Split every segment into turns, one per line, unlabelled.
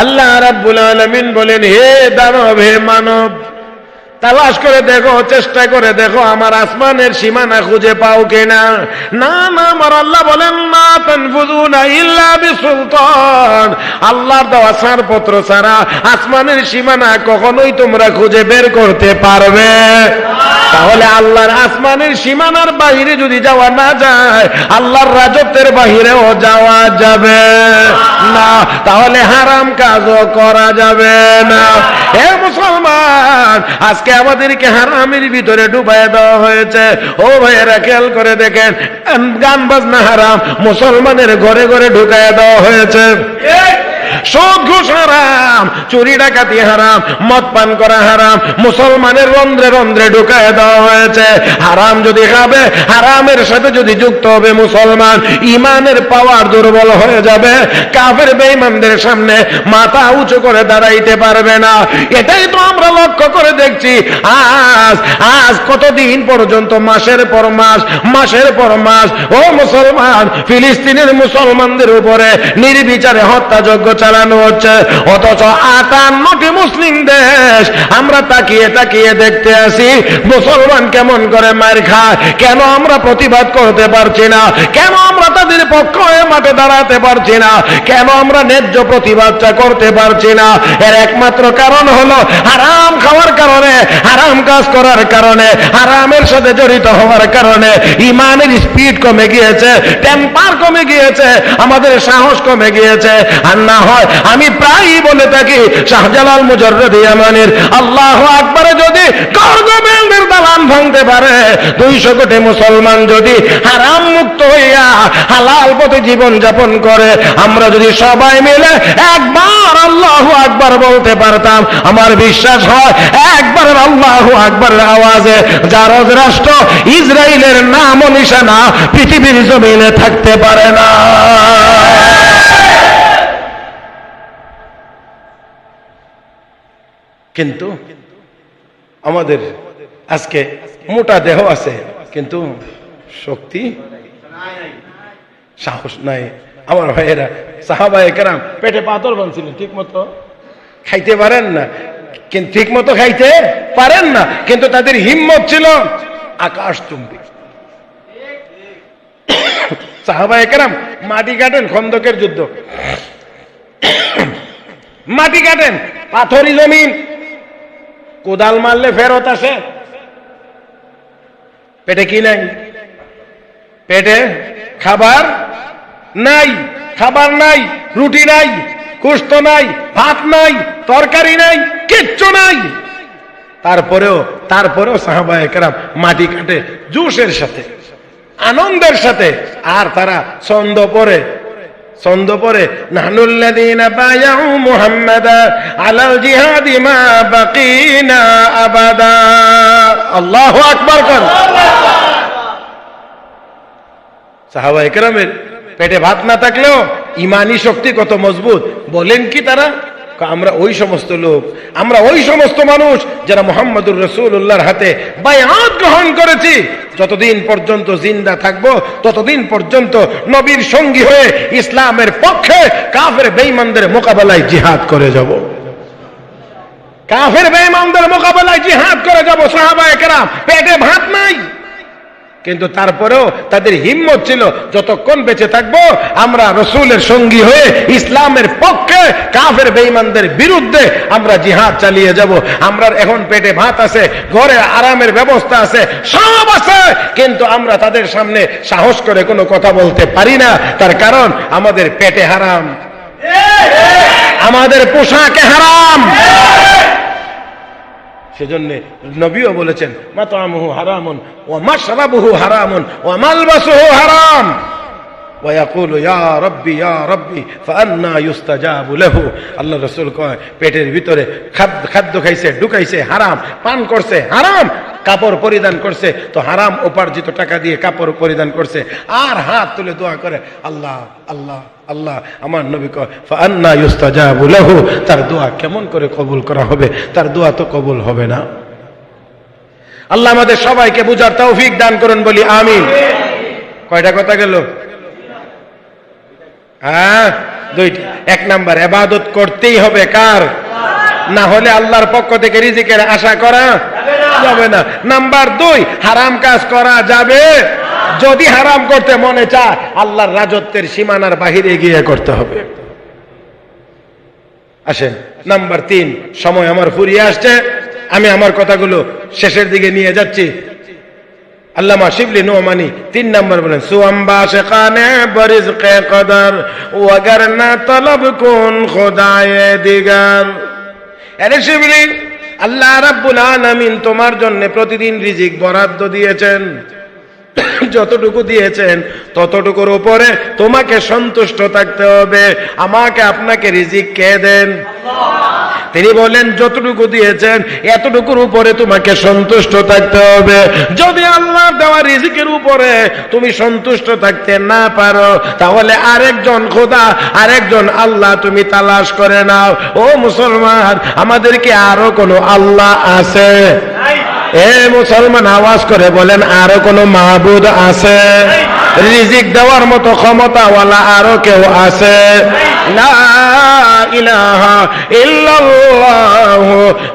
আল্লাহ রাব্বুল আলামিন বলেন হে দানব হে মানব তালাশ করে দেখো, চেষ্টা করে দেখো, আমার আসমানের সীমানা খুঁজে পাও কিনা। না না, আমার আল্লাহ বলেন না তানফুযুনা ইল্লা বিসুলতান। আল্লাহর দেওয়া ছাড়পত্র ছাড়া আসমানের সীমানা কখনোই তোমরা খুঁজে বের করতে পারবে। তাহলে আল্লাহর আসমানের সীমানার বাহিরে যদি যাওয়া না যায়, আল্লাহর রাজত্বের বাহিরেও যাওয়া যাবে না। তাহলে হারাম কাজও করা যাবে না। হে মুসলমান, আজকে আমাদেরকে হারামের ভিতরে ডুবাই দেওয়া হয়েছে। ও ভাইয়েরা খেয়াল করে দেখেন গান বাজনা হারাম মুসলমানের ঘরে ঘরে ঢুকাই দেওয়া হয়েছে। সব ঘুষ হারাম চুরি ডাকাতি হারাম, মদ পান করা হারাম, মুসলমানের রন্ধ্রে রন্ধ্রে ঢুকায় দেওয়া হয়েছে। হারাম যদি খাবে, হারামের সাথে যদি যুক্ত হবে মুসলমান, ইমানের পাওয়ার দুর্বল হয়ে যাবে। কাফের বেঈমানদের সামনে মাথা উঁচু করে দাঁড়াইতে পারবে না। এটাই তো আমরা লক্ষ্য করে দেখছি। আজ আজ কতদিন পর্যন্ত মাসের পর মাস, মাসের পর মাস, ও মুসলমান, ফিলিস্তিনের মুসলমানদের উপরে নির্বিচারে হত্যাযজ্ঞ চালানো হচ্ছে। অথচ আটান্নটি মুসলিম দেশ। আমরা তাকিয়ে তাকিয়ে দেখতে আসি, মুসলমান কেমন করে মার খায়, কেন আমরা প্রতিবাদ করতে পারছি না, কেন তাদের পক্ষ হয়ে মাঠে দাঁড়াতে পারছি না। কেন আমরা ন্যায্য প্রতিবাদটা করতে পারছি না? এর একমাত্র কারণ হলো হারাম খাওয়ার কারণে, হারাম কাজ করার কারণে, হারামের সাথে জড়িত হওয়ার কারণে ইমানের স্পিড কমে গিয়েছে টেম্পার কমে গিয়েছে, আমাদের সাহস কমে গিয়েছে। আর না হয় আমি প্রায়ই বলে থাকি, শাহজালাল মুজরদিয়ামানের আল্লাহ আকবরে যদি গর্গবেলদের দালান ভাঙতে পারে, দুইশো কোটি মুসলমান যদি হারাম মুক্ত হইয়া হালাল পথে জীবন যাপন করে। আমরা যদি সবাই মিলে একবার আল্লাহ আকবার বলতে পারতাম, আমার বিশ্বাস হয় একবার আল্লাহ আকবরের আওয়াজে যার রাষ্ট্র ইসরায়েলের নাম নিশানা পৃথিবীর জমিনে থাকতে পারে না। কিন্তু আমাদের আজকে মোটা দেহ আছে, কিন্তু শক্তি সাহস নাই। আমার ভাইয়েরা সাহাবা একরাম পেটে পাথর বানছিলেন, ঠিক মতো? খাইতে পারেন না। কিন্তু ঠিক মতো খাইতে পারেন না। কিন্তু তাদের হিম্মত ছিল আকাশ চুম্বি সাহাবা একরাম মাটি কাটেন খন্দকের যুদ্ধ। মাটি কাটেন, পাথরি জমিন। কোদাল মারলে ফেরত আসে। পেটে কি নাই? পেটে খাবার নাই খাবার নাই, রুটি নাই, কুস্ত নাই, ভাত নাই, তরকারি নাই, কিচ্ছু নাই। তারপরেও তারপরেও সাহাবা মাটি কাটে জুসের সাথে, আনন্দের সাথে, আর তারা ছন্দ পরে ছন্দ পরে বাকিনা আবাদা। আল্লাহু আকবার কর। সাহাবা একরামের পেটে ভাত না থাকলেও ইমানি শক্তি কত মজবুত। বলেন কি তারা? আমরা ওই সমস্ত লোক, আমরা ওই সমস্ত মানুষ যারা মোহাম্মদুর রসুল্লাহর হাতে বায়াত গ্রহণ করেছি। যতদিন পর্যন্ত জিন্দা থাকব, ততদিন পর্যন্ত নবীর সঙ্গী হয়ে ইসলামের পক্ষে কাফের বেঈমানদের মোকাবেলায় জিহাদ করে যাব। কাফের বেঈমানদের মোকাবেলায় জিহাদ করে যাব সাহাবা একরাম পেটে ভাত নাই। কিন্তু তারপরেও তাদের হিম্মত ছিল, যতক্ষণ বেঁচে থাকব, আমরা রসুলের সঙ্গী হয়ে, ইসলামের পক্ষে, কাফের বেঈমানদের বিরুদ্ধে আমরা জিহাদ চালিয়ে যাব। আমরা এখন পেটে ভাত আছে, ঘরে আরামের ব্যবস্থা আছে, সব আছে। কিন্তু আমরা তাদের সামনে সাহস করে কোনো কথা বলতে পারি না। তার কারণ আমাদের পেটে হারাম। আমাদের পোশাকে হারাম। সেজন্যে নবীও বলেছেন, মাতামুহু হারামুন ও মাসরাবুহু হারামুন ও মালবাসুহু হারাম। ওয়াকুল ইয়া রব্বি ইয়া রব্বি ফান্না ইউস্তাজাবু লাহু। আল্লাহ রাসূল কয়, পেটের ভিতরে খাদ্য খাইছে, ঢুকাইছে, হারাম, পান করছে, হারাম কাপড় পরিধান করছে, তো হারাম উপার্জিত টাকা দিয়ে কাপড় পরিধান করছে। আর হাত তুলে দোয়া করে, আল্লাহ আল্লাহ আল্লাহ, আমার নবী কয় ফান্না ইউস্তাজাবু লাহু তার দোয়া কেমন করে কবুল করা হবে? তার দোয়া তো কবুল হবে না। আল্লাহ আমাদের সবাইকে বুঝার তৌফিক দান করুন, বলি আমিন। কয়টা কথা গেল? হ্যাঁ দুইটি। এক নাম্বার, এবাদত করতেই হবে কার? না হলে আল্লাহর পক্ষ থেকে রিজিকের আশা করা যাবে না। নাম্বার দুই হারাম কাজ করা যাবে। যদি হারাম করতে মনে চায় আল্লাহর রাজত্বের সীমানার বাহিরে গিয়ে করতে হবে। আসেন নাম্বার তিন সময় আমার ফুরিয়ে আসছে। আমি আমার কথাগুলো শেষের দিকে নিয়ে যাচ্ছি। আল্লামা শিবলি নোমানি তিন নম্বর বলেন সুয়াম্বা শেখানে বরিজ কে কদর ওয়াগার না তলব কোন খোদায়ে দিগার। আল্লাহ রাব্বুল আলামিন তোমার জন্য প্রতিদিন রিজিক বরাদ্দ দিয়েছেন। যতটুকু দিয়েছেন, ততটুকুর উপরে তোমাকে সন্তুষ্ট থাকতে হবে। আমাকে আপনাকে রিজিক কে দেন? তিনি বলেন যতটুকু দিয়েছেন, এতটুকুর উপরে তোমাকে সন্তুষ্ট থাকতে হবে। যদি আল্লাহ দেওয়া রিজিকের উপরে তুমি সন্তুষ্ট থাকতে না পারো, তাহলে আরেকজন খোদা, আরেকজন আল্লাহ তুমি তালাশ করে নাও। ও মুসলমান আমাদেরকে আরও কোনো আল্লাহ আছে? এ মুসলমান, আওয়াজ করে বলেন, আরও কোনো মাহবুদ আছে? রিজিক দেওয়ার মতো ক্ষমতাওয়ালা আরও কেউ আছে? লা ইলাহা ইল্লাল্লাহ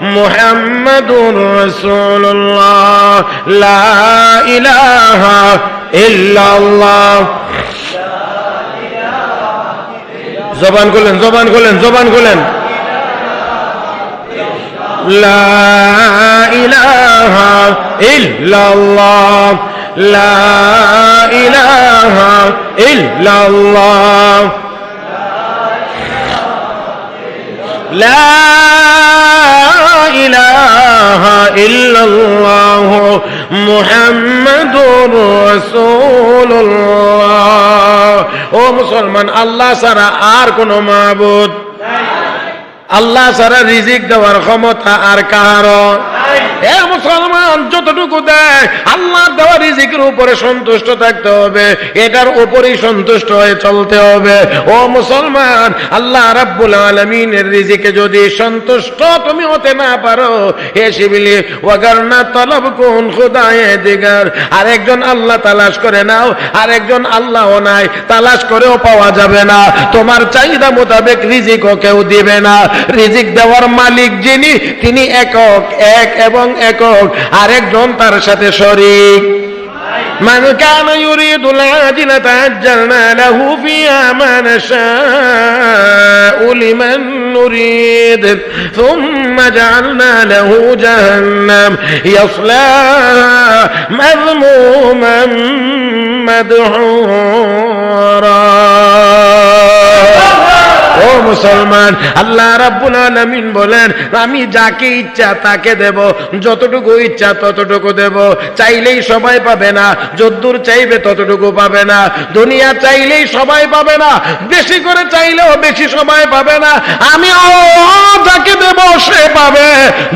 মুহাম্মাদুর রাসূলুল্লাহ। লা ইলাহা ইল্লাল্লাহ। জবান খুলেন জবান খুলেন জবান খুলেন। লা ইলাহা ইল্লাল্লাহ। লা ও মুসলমান আল্লাহ ছাড়া আর কোন মাহবুদ আল্লাহ ছাড়া রিজিক দেওয়ার ক্ষমতা আর কারও এ মুসলমান, যতটুকু দেয় আল্লাহ রিজিকের উপরে সন্তুষ্ট থাকতে হবে। এটার উপরেই সন্তুষ্ট হয়ে চলতে হবে। ও মুসলমান, আল্লাহ রাব্বুল আলমিনের রিজিকে যদি সন্তুষ্ট তুমি হতে না পারো, হে শিবিলি না তলব কোন খুদায়ে দিগার। আরেকজন আল্লাহ তালাশ করে নাও, আরেকজন আল্লাহ নাই, তালাশ করেও পাওয়া যাবে না। তোমার চাহিদা মোতাবেক রিজিকও কেউ দিবে না। রিজিক দেওয়ার মালিক যিনি, তিনি একক, এক এবং একক আরেকজন তার সাথে শরিক من كان يريد العاجلة عجلنا له فيها ما نشاء لمن نريد ثم جعلنا له جهنم يصلاها مذموما مدحورا ও মুসলমান, আল্লাহ রাব্বুল আলামিন বলেন, আমি যাকে ইচ্ছা তাকে দেব, যতটুকু ইচ্ছা ততটুকু দেব। চাইলেই সবাই পাবে না, যদ্দূর চাইবে ততটুকু পাবে না। দুনিয়া চাইলেই সবাই পাবে না, বেশি করে চাইলেও বেশি সবাই পাবে না। আমি যাকে দেব, সে পাবে।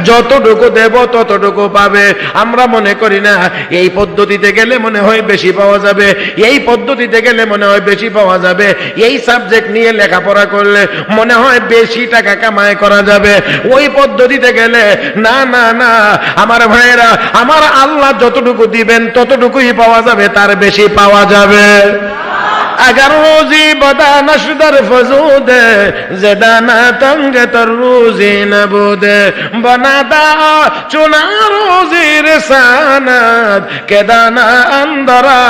যতটুকু দেব, ততটুকু পাবে। আমরা মনে করি না, এই পদ্ধতিতে গেলে মনে হয় বেশি পাওয়া যাবে, এই পদ্ধতিতে গেলে মনে হয় বেশি পাওয়া যাবে। এই সাবজেক্ট নিয়ে লেখাপড়া করলে মনে হয় বেশি টাকা কামাই করা যাবে। ওই পদ্ধতিতে গেলে, না না না, আমার ভাইয়েরা, আমার আল্লাহ যতটুকু দিবেন, ততটুকুই পাওয়া যাবে, তার বেশি পাওয়া যাবে। اگر روزی بدا نشدر فزوده زدانا تنگ تر روزی نبوده بنادا چنا روزی رساند که দানা আন্দরা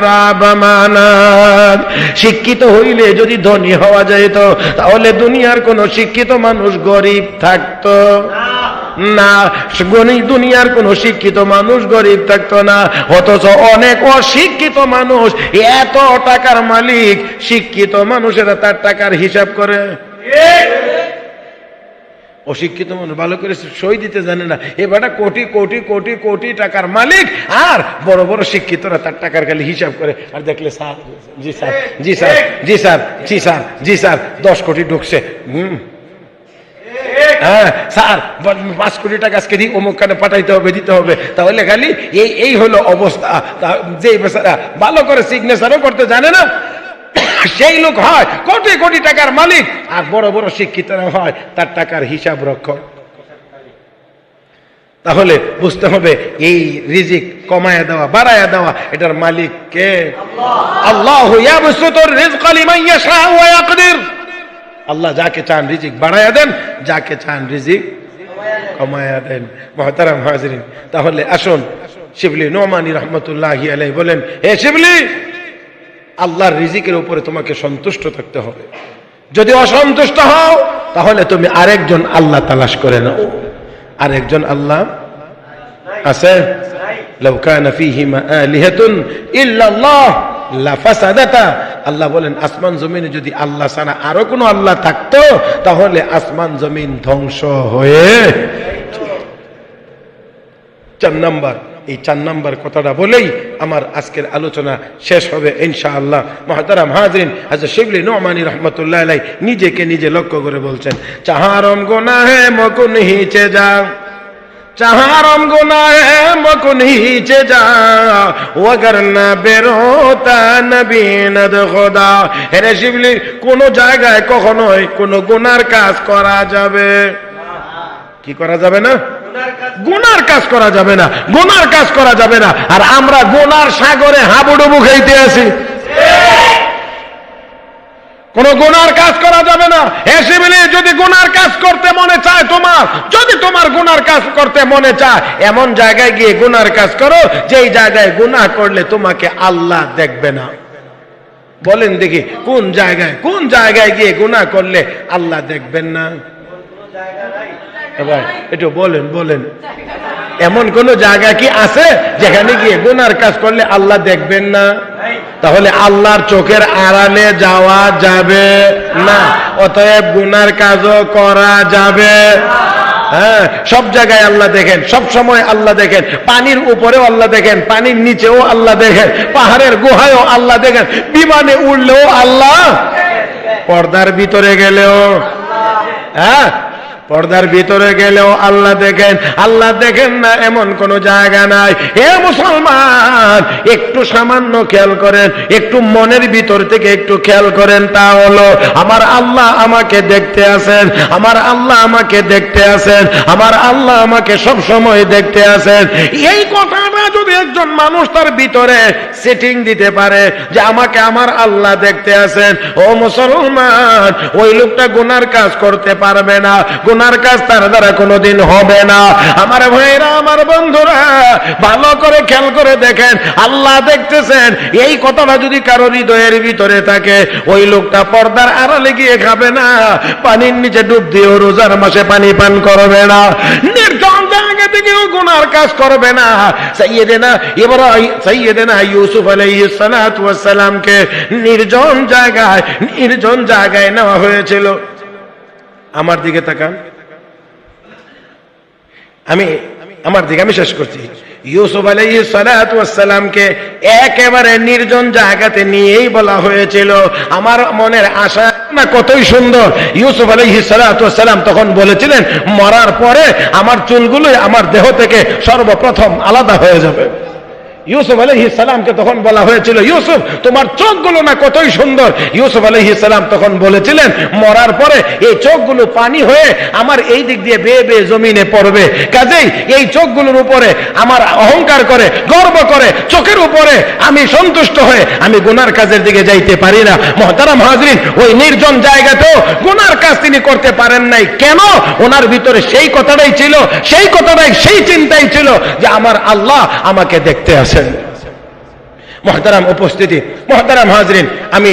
রাব মানাদ শিক্ষিত হইলে যদি ধনী হওয়া যাইত তাহলে দুনিয়ার কোন শিক্ষিত মানুষ গরিব থাকতো না গণিত দুনিয়ার কোন শিক্ষিত মানুষ, গরিব থাকতো না। অথচ অনেক অশিক্ষিত মানুষ এত টাকার মালিক, শিক্ষিত মানুষেরা তার টাকার হিসাব করে। অশিক্ষিত মানুষ, ভালো করে সই দিতে জানে না। এবারটা কোটি কোটি কোটি কোটি টাকার মালিক, আর বড় বড় শিক্ষিতরা তার টাকার খালি হিসাব করে। আর দেখলে স্যার, জি স্যার জি স্যার জি স্যার জি স্যার জি স্যার, দশ কোটি ঢুকছে। হুম। হ্যাঁ স্যার পাঁচ কোটি টাকা আজকে দিই অমুক কানে পাঠাইতে হবে দিতে হবে। তাহলে খালি এই এই হলো অবস্থা। যে বেচারা ভালো করে সিগনেচারও করতে জানে না সেই লোক হয় কোটি কোটি টাকার মালিক আর বড় বড় শিক্ষিতরা হয় তার টাকার হিসাব রক্ষক। তাহলে বুঝতে হবে এই রিজিক কমায়া দেওয়া বাড়ায়া দেওয়া এটার মালিক কে? আল্লাহ। ইয়াবসুতুর আল্লাহ যাকে চান রিজিক বাড়ায়া দেন যাকে চান রিজিক কমায়া দেন মহতারাম হাজরিন তাহলে আসুন শিবলি নোমানি রহমতুল্লাহ আলাই বলেন হে শিবলি আল্লাহর রিজিকের উপরে তোমাকে সন্তুষ্ট থাকতে হবে যদি অসন্তুষ্ট হও তাহলে তুমি আরেকজন আল্লাহ তালাশ করে নাও আরেকজন আল্লাহ আছে لو كان فيهما آلهة إلا الله লাফাসাদাতা আল্লাহ বলেন, আসমান জমিনে যদি আল্লাহ ছাড়া আরও কোনো আল্লাহ থাকতো, তাহলে আসমান জমিন ধ্বংস হয়ে চার নাম্বার, এই চার নাম্বার কথাটা বলেই আমার আজকের আলোচনা শেষ হবে ইনশাআল্লাহ। মহাতারাম হাজরিন হাজর শিবলি নোমানি রহমতুল্লাহ নিজেকে নিজে লক্ষ্য করে বলছেন, চাহারম গোনা হে মকুন হিচে যা। চাহারম গুনা है मकुन हीचे जा वगर न बेरोता নবীনদ খোদা হেরে শিবলি কোন জায়গায় কখনোই কোন গুনার কাজ করা যাবে কি করা যাবে না গুনার কাজ করা যাবে না গুনার কাজ করা যাবে না আর আমরা গুনার সাগরে হাবুডুবু খাইতে আছি কোন গুনার কাজ করা যাবে না। এসে মিলে যদি গুনার কাজ করতে মনে চায় তোমার, যদি তোমার গুনার কাজ করতে মনে চায়, এমন জায়গায় গিয়ে গুনার কাজ করো, যেই জায়গায় গুনাহ করলে তোমাকে আল্লাহ দেখবে না। বলেন দেখি, কোন জায়গায় কোন জায়গায় গিয়ে গুনাহ করলে আল্লাহ দেখবেন না? এবার একটু বলেন বলেন। এমন কোন জায়গা কি আছে, যেখানে গিয়ে গুনার কাজ করলে আল্লাহ দেখবেন না? তাহলে আল্লাহর চোখের আড়ালে যাওয়া যাবে না। অতএব গুনার কাজও করা যাবে। হ্যাঁ সব জায়গায় আল্লাহ দেখেন, সব সময় আল্লাহ দেখেন, পানির উপরেও আল্লাহ দেখেন, পানির নিচেও আল্লাহ দেখেন, পাহাড়ের গুহায়ও আল্লাহ দেখেন, বিমানে উঠলেও আল্লাহ পর্দার ভিতরে গেলেও। হ্যাঁ পর্দার ভিতরে গেলেও আল্লাহ দেখেন আল্লাহ দেখেন না এমন কোন জায়গা নাই। হে মুসলমান, একটু সামান্য খেয়াল করেন, একটু মনের ভিতর থেকে একটু খেয়াল করেন, তা হলো আমার আল্লাহ আমাকে দেখতে আছেন, আমার আল্লাহ আমাকে দেখতে আছেন, আমার আল্লাহ আমাকে সব সময় দেখতে আছেন। এই কথাটা যদি একজন মানুষ তার ভিতরে সেটিং দিতে পারে যে আমাকে আমার আল্লাহ দেখতে আছেন, ও মুসলমান, ওই লোকটা গুনার কাজ করতে পারবে না গুনার কাজ তার দ্বারা কোনোদিন হবে না। আমার ভাইরা আমার বন্ধুরা, ভালো করে খেয়াল করে দেখেন, আল্লাহ দেখতেছেন, এই কথাটা যদি কারও হৃদয়ের ভিতরে থাকে, ওই লোকটা পর্দার আড়ালে গিয়ে খাবে না। পানির নিচে ডুব দিয়েও রোজার মাসে পানি পান করবে না। নির্জন জায়গা থেকেও গুনার কাজ করবে না। সাইয়েদেনা এবার সাইয়েদেনা ইউসুফ আলাইহিস সালাতু ওয়াস নির্জন জায়গায় নির্জন জায়গায় নেওয়া হয়েছিল। আমার দিকে তাকান। আমি, আমার দিকে আমি শেষ করছি। ইউসুফ আলাইহিস সালাতু ওয়াস সালামকে একেবারে নির্জন জায়গাতে নিয়েই বলা হয়েছিল, আমার মনের আশা না কতই সুন্দর। ইউসুফ আলাইহিস সালাতু ওয়াস সালাম তখন বলেছিলেন, মরার পরে আমার চুলগুলো আমার দেহ থেকে সর্বপ্রথম আলাদা হয়ে যাবে। ইউসুফ আলহি সালামকে তখন বলা হয়েছিল, ইউসুফ, তোমার চোখগুলো না কতই সুন্দর? ইউসুফ আলহি সালাম তখন বলেছিলেন, মরার পরে এই চোখগুলো পানি হয়ে আমার এই দিক দিয়ে বেয়ে বেয়ে জমিনে পড়বে। কাজেই এই চোখগুলোর উপরে আমার অহংকার করে, গর্ব করে, চোখের উপরে আমি সন্তুষ্ট হয়ে আমি গুনার কাজের দিকে যাইতে পারি না। মহতারাম হাজরিন, ওই নির্জন জায়গাতেও গুনার কাজ তিনি করতে পারেন নাই। কেন? ওনার ভিতরে সেই কথাটাই ছিল, সেই কথাটাই, সেই চিন্তাই ছিল যে আমার আল্লাহ আমাকে দেখতে আসেন মহতারাম উপস্থিতি। মহতারাম হাজরিন আমি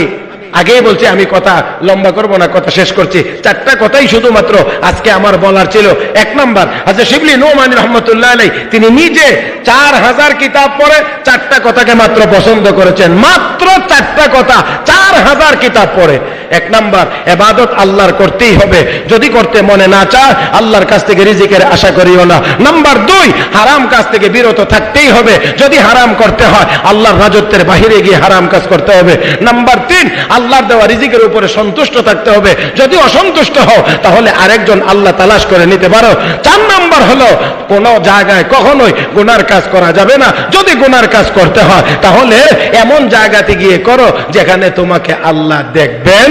আগেই বলছি, আমি কথা লম্বা করব না, কথা শেষ করছি। চারটা কথাই শুধুমাত্র আজকে আমার বলার ছিল। এক নাম্বার হাজার শিবলি নোমানি রহমতুল্লাহ আলাই তিনি নিজে চার হাজার কিতাব পড়ে চারটা কথাকে মাত্র পছন্দ করেছেন। মাত্র চারটা কথা, চার হাজার কিতাব পড়ে। এক নাম্বার, এবাদত আল্লাহর করতেই হবে। যদি করতে মনে না চায়, আল্লাহর কাছ থেকে রিজিকের আশা করিও না। নাম্বার দুই, হারাম কাজ থেকে বিরত থাকতেই হবে। যদি হারাম করতে হয়, আল্লাহর রাজত্বের বাহিরে গিয়ে হারাম কাজ করতে হবে। নাম্বার তিন আল্লাহর দেওয়া রিজিকের উপরে সন্তুষ্ট থাকতে হবে। যদি অসন্তুষ্ট হও, তাহলে আরেকজন আল্লাহ তালাশ করে নিতে পারো। চার নাম্বার হলো, কোন জায়গায় কখনোই গুনার কাজ করা যাবে না। যদি গুনার কাজ করতে হয়, তাহলে এমন জায়গাতে গিয়ে করো, যেখানে তোমাকে আল্লাহ দেখবেন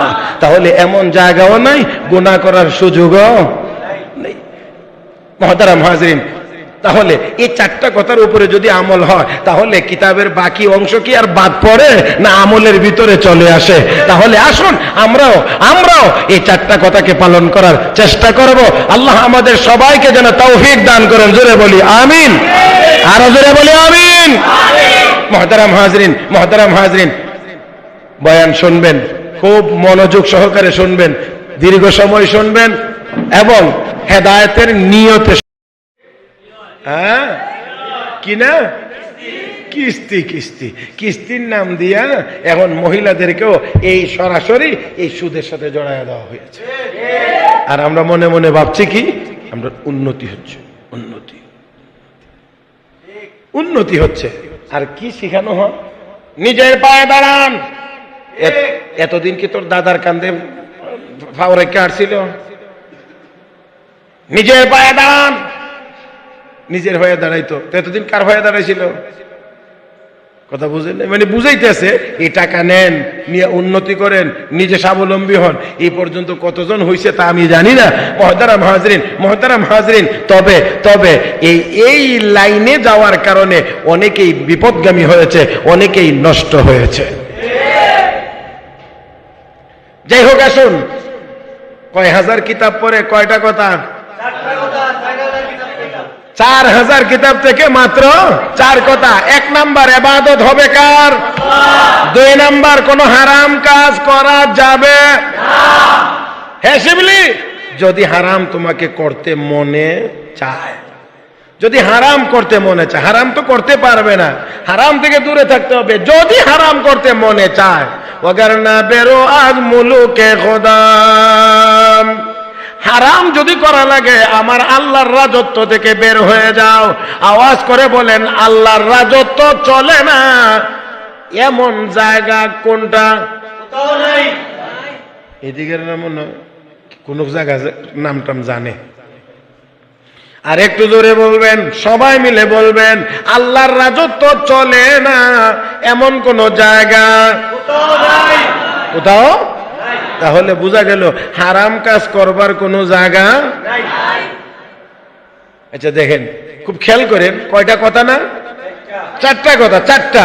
না। তাহলে এমন জায়গাও নাই, গুনাহ করার সুযোগও নেই। মহতারাম হাজরিন তাহলে এই চারটা কথার উপরে যদি আমল হয়, তাহলে কিতাবের বাকি অংশ কি আর বাদ পড়ে না আমলের ভিতরে চলে আসে? তাহলে আসুন, আমরাও আমরাও এই চারটা কথাকে পালন করার চেষ্টা করব। আল্লাহ আমাদের সবাইকে যেন তৌফিক দান করেন। জোরে বলি, আমিন। আরও জোরে বলি, আমিন। মহতারাম হাজরিন মহতারাম হাজরিন। বয়ান শুনবেন, খুব মনোযোগ সহকারে শুনবেন, দীর্ঘ সময় শুনবেন এবং হেদায়তের নিয়তে হ্যাঁ? কিস্তি কিস্তি। কিস্তির নাম দিয়া এখন মহিলাদেরকেও এই সরাসরি এই সুদের সাথে জড়ায় দেওয়া হয়েছে। আর আমরা মনে মনে ভাবছি কি? আমরা উন্নতি হচ্ছে, উন্নতি। উন্নতি হচ্ছে। আর কি শিখানো হয়? নিজের পায়ে দাঁড়ান। এত- এতদিন কি তোর দাদার কান্দে ফাওরে কে আসছিল নিজের পায়ে দাঁড়ান। নিজের হয়ে দাঁড়াইতো। এতদিন কার হয়ে দাঁড়াইছিল? কথা বুঝেন মানে বুঝাইতেছে, এই টাকা নেন, নিয়ে উন্নতি করেন, নিজে স্বাবলম্বী হন। এই পর্যন্ত কতজন হয়েছে তা আমি জানি না। মহতারাম হাজরিন মহতারাম হাজরিন, তবে তবে, এই এই লাইনে যাওয়ার কারণে অনেকেই বিপদগামী হয়েছে, অনেকেই নষ্ট হয়েছে। যাই হোক, আসুন। কয় হাজার কিতাব পড়ে, কয়টা কথা? চার হাজার কিতাব থেকে মাত্র চার কথা। এক নাম্বার, এবাদত হবে কার? দুই নাম্বার, কোন হারাম কাজ করা যাবে? হ্যাঁ শিবলি? যদি হারাম তোমাকে করতে মনে চায়। যদি হারাম করতে মনে চায়, হারাম তো করতে পারবে না। হারাম থেকে দূরে থাকতে হবে। যদি হারাম করতে মনে চায় ওগার না বেরো আজ মুলুকে খোদাম। হারাম যদি করা লাগে আমার আল্লাহর রাজত্ব থেকে বের হয়ে যাও। আওয়াজ করে বলেন আল্লাহর রাজত্ব চলে না। এমন জায়গা কোনটা? এদিকের নাম কোন জায়গা নাম টাম জানে। আর একটু জোরে বলবেন সবাই মিলে বলবেন আল্লাহর রাজত্ব চলে না। এমন কোন জায়গা? কোথাও? তাহলে বোঝা গেল হারাম কাজ করবার কোনো জায়গা আচ্ছা দেখেন, খুব খেয়াল করেন, কয়টা কথা না? চারটা কথা, চারটা।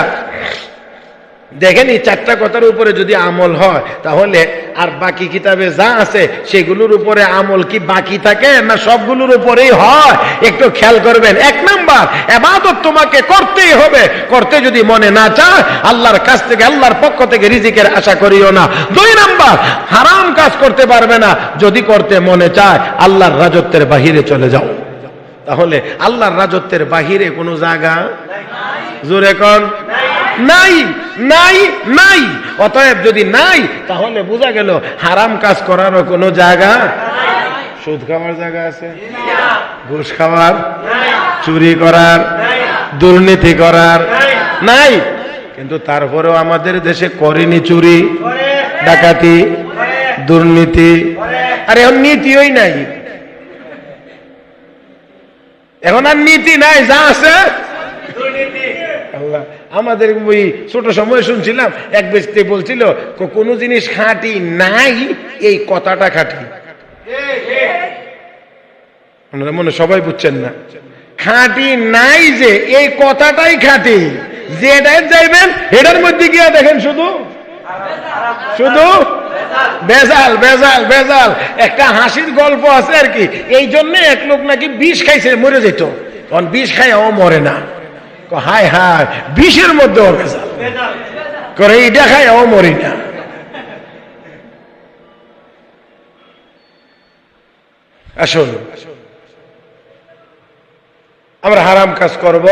দেখেন এই চারটা কথার উপরে যদি আমল হয়, তাহলে আর বাকি কিতাবে যা আছে, সেগুলোর উপরে আমল কি বাকি থাকে না সবগুলোর উপরেই হয়? একটু খেয়াল করবেন। এক নাম্বার, এবাদত তোমাকে করতেই হবে। করতে যদি মনে না চায়, আল্লাহর কাছ থেকে, আল্লাহর পক্ষ থেকে রিজিকের আশা করিও না। দুই নাম্বার, হারাম কাজ করতে পারবে না। যদি করতে মনে চায়, আল্লাহর রাজত্বের বাহিরে চলে যাও। তাহলে আল্লাহর রাজত্বের বাহিরে কোনো জায়গা জোরে কন। নাই নাই নাই। অতএব যদি নাই তাহলে বোঝা গেল হারাম কাজ করারও কোনো জায়গা সুদ খাওয়ার জায়গা আছে? ঘুষ খাওয়ার? চুরি করার? দুর্নীতি করার? নাই। কিন্তু তারপরেও আমাদের দেশে করেনি চুরি ডাকাতি দুর্নীতি। আর এখন নীতিই নাই। এখন আর নীতি নাই যা আছে আমাদের ওই ছোট সময় শুনছিলাম, এক ব্যক্তি বলছিল কোনো জিনিস খাঁটি নাই, এই কথাটা খাঁটি। আপনারা মনে, সবাই বুঝছেন না। খাঁটি নাই যে, এই কথাটাই খাঁটি। যেটাই যাইবেন, এটার মধ্যে গিয়া দেখেন শুধু। শুধু? বেজাল বেজাল বেজাল। একটা হাসির গল্প আছে আর কি। এই জন্য এক লোক নাকি বিষ খাইছে, মরে যেত। কারণ বিষ খাই ও মরে না। হায় হায়, বিষের মধ্যে ও বেজাল করে এইটা খাই ও মরি না। আসুন। আমরা হারাম কাজ করব?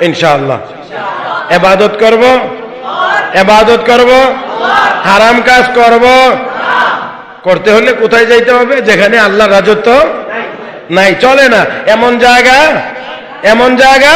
ইনশাআল্লাহ। এবাদত করব? এবাদত করব? হারাম কাজ করব? করতে হলে কোথায় যাইতে হবে? যেখানে আল্লাহ রাজত্ব নাই। চলে না। এমন জায়গা এমন জায়গা